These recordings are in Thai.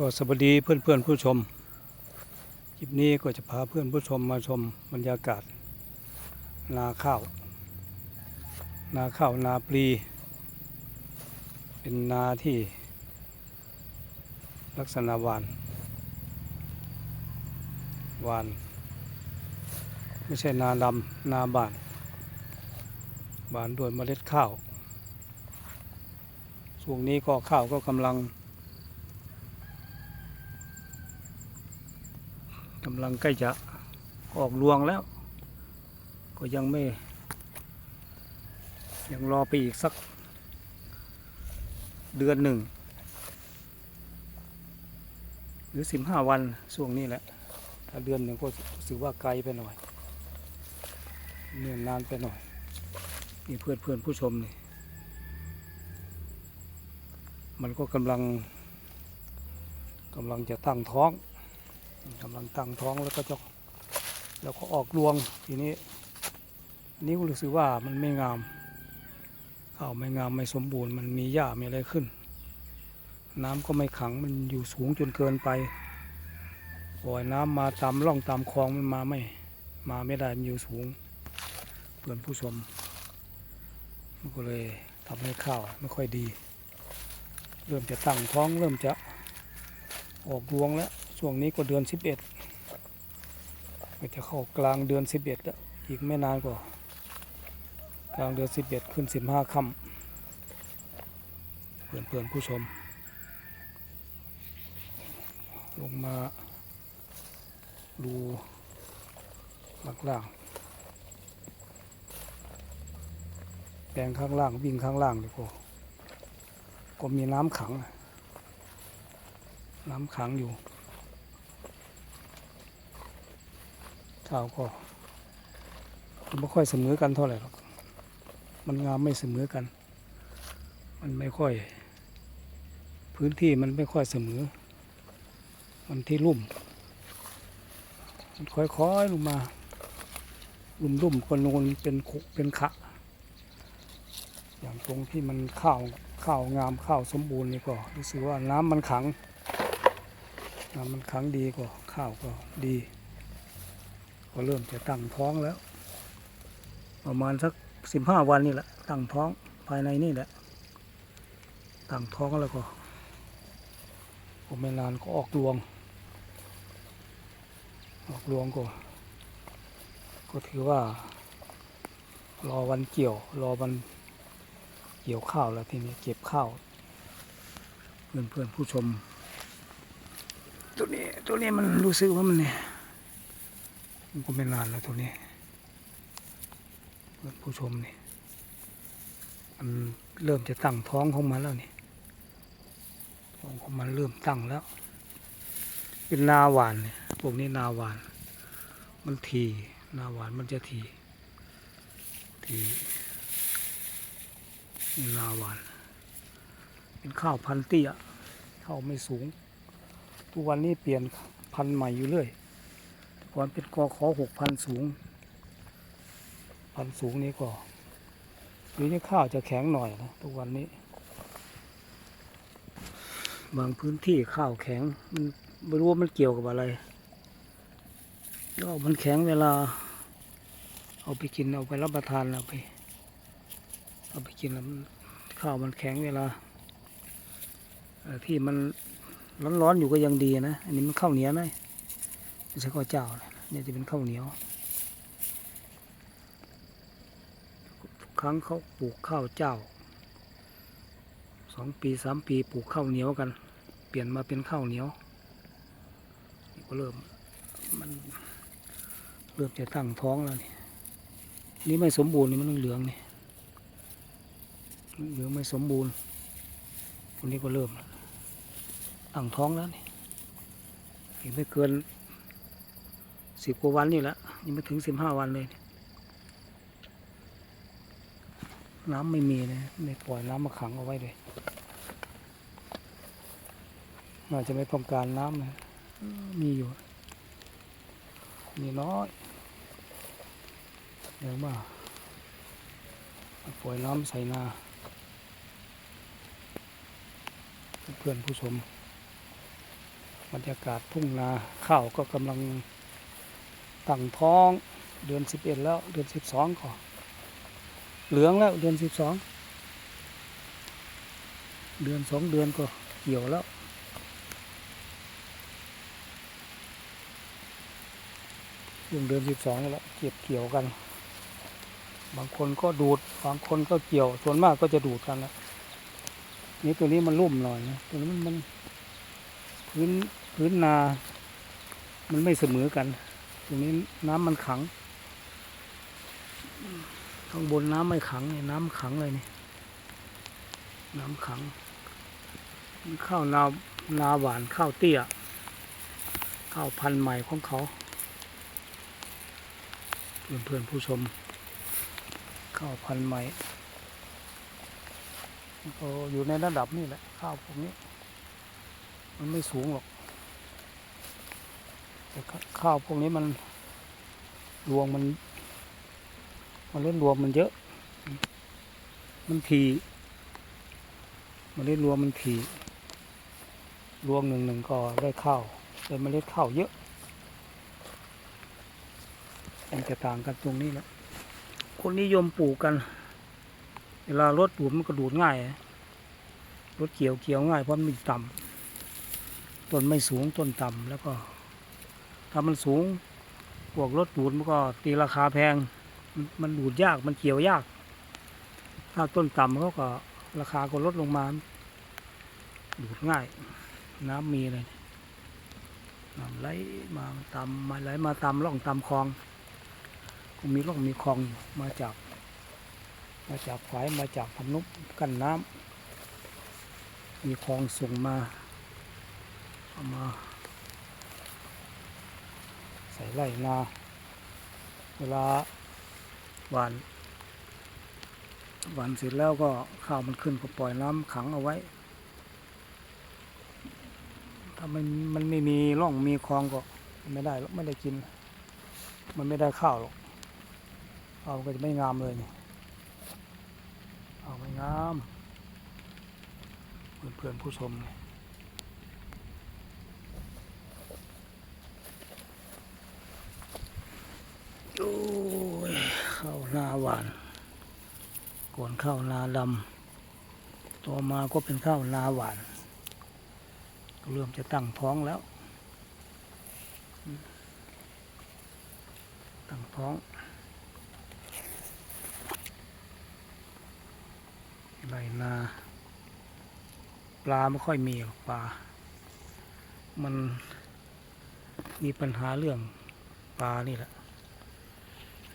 ก็สวัสดีเพื่อนเพื่อนผู้ชม คลิปนี้ก็จะพาเพื่อนผู้ชมมาชมบรรยากาศ นาข้าว นาข้าวนาปลี เป็นนาที่ลักษณะหวานหวาน ไม่ใช่นาดำนาบาน บานด้วยเมล็ดข้าวช่วงนี้ก็ข้าวก็กำลัง กำลังใกล้จะออกรวงแล้ว ก็ยังไม่ ยังรอไปอีกสักเดือนหนึ่ง หรือสิบห้าวันช่วงนี้แหละ ถ้าเดือนหนึ่งก็ถือว่าไกลไปหน่อยเนื่อนนานไปหน่อยนี่เพื่อนเพื่อนผู้ชมนี่มันก็กำลังกำลังจะตั้งท้อง กำลังตั้งท้องแล้วก็จะแล้วก็ออกรวงทีนี้อันนี้รู้สึกว่ามันไม่งามข้าวไม่งามไม่สมบูรณ์มันมีหญ้ามีอะไรขึ้น น้ำก็ไม่ขังมันอยู่สูงจนเกินไปปล่อยน้ำมาตามร่องตามคลองมันมาไม่มาไม่ได้มันอยู่สูงเพื่อนผู้ชมมันก็เลยทำให้ข้าวไม่ค่อยดี เริ่มจะตั้งท้องเริ่มจะออกรวงแล้ว ช่วงนี้ก็เดือนสิบเอ็ดก็จะเข้ากลางเดือนสิบเอ็ดแล้วอีกไม่นานก็กลางเดือนสิบเอ็ดขึ้นสิบห้าค่ำเพื่อนเพื่อนๆผู้ชม ลงมาดูข้างล่างแปลงข้างล่างวิ่งข้างล่างดีกว่าก็มีน้ำขัง น้ำขังอยู่ ข้าวก็ไม่ค่อยเสมอกันเท่าไหร่หรอกมันงามไม่เสมอกัน มันไม่ค่อย พื้นที่มันไม่ค่อยเสมอ มันที่ลุ่ม มันค่อยๆลงมา ลุ่มๆก็นูนเป็นขุเป็นขะ อย่างตรงที่มันข้าวข้าวงามข้าวสมบูรณ์นี่ก็รู้สึกว่าน้ำมันขังน้ำมันขังดีกว่าข้าวก็ดี ก็เริ่มจะตั้งท้องแล้ว ประมาณสักสิบห้าวันนี่แหละ ตั้งท้องภายในนี่แหละ ตั้งท้องแล้วก็ก็ไม่นานก็ออกรวง ออกรวงก็ ก็ถือว่า รอวันเกี่ยว รอวันเกี่ยวข้าวแล้วทีนี้เก็บข้าว เพื่อนเพื่อนผู้ชม ตัวนี้ตัวนี้มันรู้สึกว่ามันเนี่ย มันก็ไม่นานแล้วตัวนี้เพื่อนผู้ชมนี่มันเริ่มจะตั้งท้องของมันแล้วนี่ท้องของมันเริ่มตั้งแล้ว เป็นนาหวานเนี่ยพวกนี้นาหวาน มันทีนาหวานมันจะทีทีนนาหวาน เป็นข้าวพันเตี้ยข้าวไม่สูง ทุกวันนี้เปลี่ยนพันธุ์ใหม่อยู่เรื่อย ก่อนเป็นกอขอหกพันสูง พันสูงนี้ก็ปีนี้ข้าวจะแข็งหน่อยนะทุกวันนี้ บางพื้นที่ข้าวแข็ง มันไม่รู้ว่ามันเกี่ยวกับอะไรก็มันแข็งเวลา เอาไปกินเอาไปรับประทานเอาไป เอาไปกินแล้วข้าวมันแข็งเวลาที่มันร้อนๆอยู่ก็ยังดีนะ อันนี้มันข้าวเหนียวนะ ใช่ข้าวเจ้าเนี่ยจะเป็นข้าวเหนียว ทุกครั้งเขาปลูกข้าวเจ้าสองปีสามปีปลูกข้าวเหนียวกัน เปลี่ยนมาเป็นข้าวเหนียวนี่ก็เริ่มมันเริ่มจะตั้งท้องแล้วนี่นี่ไม่สมบูรณ์นี่มันเหลืองนี่เหลืองไม่สมบูรณ์วันนี้ก็เริ่มตั้งท้องแล้วนี่อีกไม่เกิน สิบกว่าวันนี่แหละยังไม่ถึงสิบห้าวันเลย น้ำไม่มีนะไม่ปล่อยน้ำมาขังเอาไว้เลยน่าจะไม่ต้องการน้ำนะมีอยู่ มีน้อยเดี๋ยวมาปล่อยน้ำใส่นาเพื่อนผู้ชมบรรยากาศทุ่งนาข้าวก็กำลัง ตั้งท้องเดือนสิบเอ็ดแล้วเดือนสิบสองก็เหลืองแล้วเดือนสิบสองเดือนสองเดือนก็เกี่ยวแล้ว ช่วงเดือนสิบสองแล้วเก็บเกี่ยวกัน บางคนก็ดูดบางคนก็เกี่ยวส่วนมากก็จะดูดกันแล้วนี่ตัวนี้มันรุ่มหน่อยนะตัวนี้มันมันพื้นพื้นนา มันไม่เสมอกัน ตรงนี้น้ำมันขัง ข้างบนน้ำไม่ขังนี่น้ำขังเลยนี่น้ำขัง ข้าวนานาหวานข้าวเตี้ย ข้าวพันธุ์ใหม่ของเขา เพื่อนเพื่อนผู้ชม ข้าวพันธุ์ใหม่ก็อยู่ในระดับนี้แหละ ข้าวพวกนี้ มันไม่สูงหรอก ข้าข้าวพวกนี้มันรวงมันมันเล่นรวมมันเยอะ มันทีมันเล่นรวมมันทีรวงหนึ่งหนึ่งก็ได้ข้าวได้เมล็ดข้าวเยอะมันจะต่างกันตรงนี้แหละคนนิยมปลูกกัน เวลารถดูดมันก็ดูดง่ายรถเกี่ยวเกี่ยวง่ายเพราะมันต่ำต้นไม่สูงต้นต่ำแล้วก็ ถ้ามันสูงพวกรถดูดมันก็ตีราคาแพง มันดูดยากมันเกี่ยวยาก ถ้าต้นต่ำเขาก็ราคาก็ลดลงมา ดูดง่าย น้ำมีเลยน้ำไหลมาตามมาไหลมาตามร่องตามคลองก็มีร่องมีคลองอยู่มาจาก มาจากฝายมาจากพนุบกันน้ำมีคลองส่งมาเอามา ใส่ไร่นา เวลาหวานหวานเสร็จแล้วก็ข้าวมันขึ้นก็ปล่อยน้ำขังเอาไว้ ถ้ามันมันไม่มีร่องมีคลองก็ไม่ได้หรอกไม่ได้กิน มันไม่ได้ข้าวหรอกเอาก็จะไม่งามเลยเอาไม่งาม เพื่อนเพื่อนๆผู้ชมนี่ โอ้ยข้าวนาหวานก่อนข้าวนาดำต่อมาก็เป็นข้าวนาหวาน เริ่มจะตั้งท้องแล้ว ตั้งท้องไรนา ปลาไม่ค่อยมีหรอกปลา มันมีปัญหาเรื่องปลานี่แหละ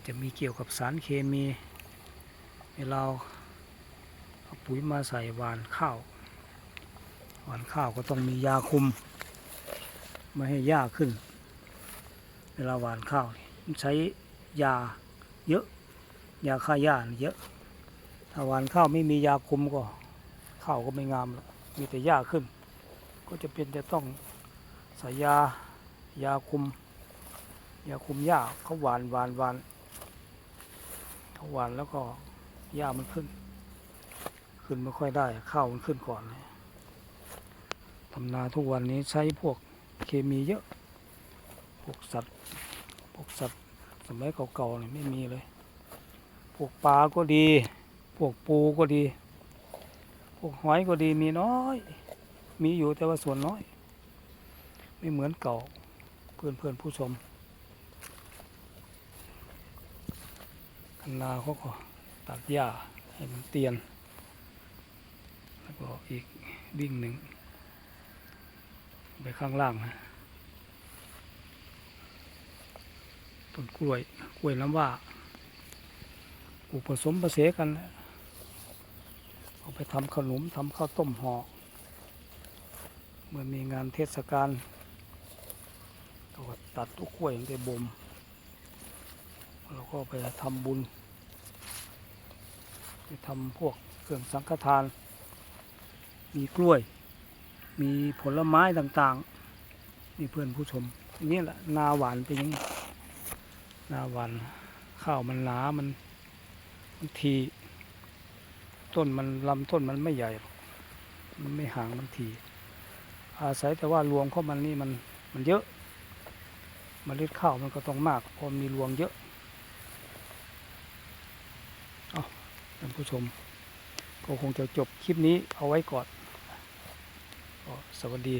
จะมีเกี่ยวกับสารเคมี เวลาเอาปุ๋ยมาใส่หวานข้าวหวานข้าวก็ต้องมียาคุม ไม่ให้หญ้าขึ้น เวลาหวานข้าวใช้ยาเยอะยาฆ่าหญ้าเยอะถ้าหวานข้าวไม่มียาคุมก็ข้าวก็ไม่งามหรอกมีแต่หญ้าขึ้น ก็จะเป็นจะต้องใส่ยายาคุมยาคุมหญ้าเขาหวานหวานหวาน เขาหวานแล้วก็หญ้ามันขึ้น ขึ้นไม่ค่อยได้ข้าวมันขึ้นก่อนทำนาทุกวันนี้ใช้พวกเคมีเยอะพวกสัตว์พวกสัตว์สมัยเก่าๆเนี่ยไม่มีเลย พวกปลาก็ดี พวกปูก็ดี พวกหอยก็ดีมีน้อย มีอยู่แต่ว่าส่วนน้อย ไม่เหมือนเก่าเพื่อนเพื่อนๆผู้ชม นนาเขาก็ตัดหญ้าให้มันเตียน แล้วก็อีกวิ่งหนึ่ง ไปข้างล่างนะต้นกล้วยกล้วยน้ำว่าปลูผสมผสานกันนะเอาไปทำขนมทำข้าวต้มห่อเมื่อมีงานเทศกาลก็ตัดทุกกล้วยไปบ่ม แล้วก็ไปทำบุญไปทำพวกเครื่องสังฆทาน มีกล้วย มีผลไม้ต่างๆ นี่เพื่อนผู้ชมนี้แหละนาหวานเป็นย่างนี้นาหวานข้าวมันหนามันมันที ต้นมันลำต้นมันไม่ใหญ่ มันไม่ห่างมันที อาศัยแต่ว่ารวงของมันนี่มันมันเยอะมเมล็ดข้าวมันก็ต้องมากเพอมีรวงเยอะเอา ท่านผู้ชม ก็คงจะจบคลิปนี้เอาไว้ก่อนสวัสดี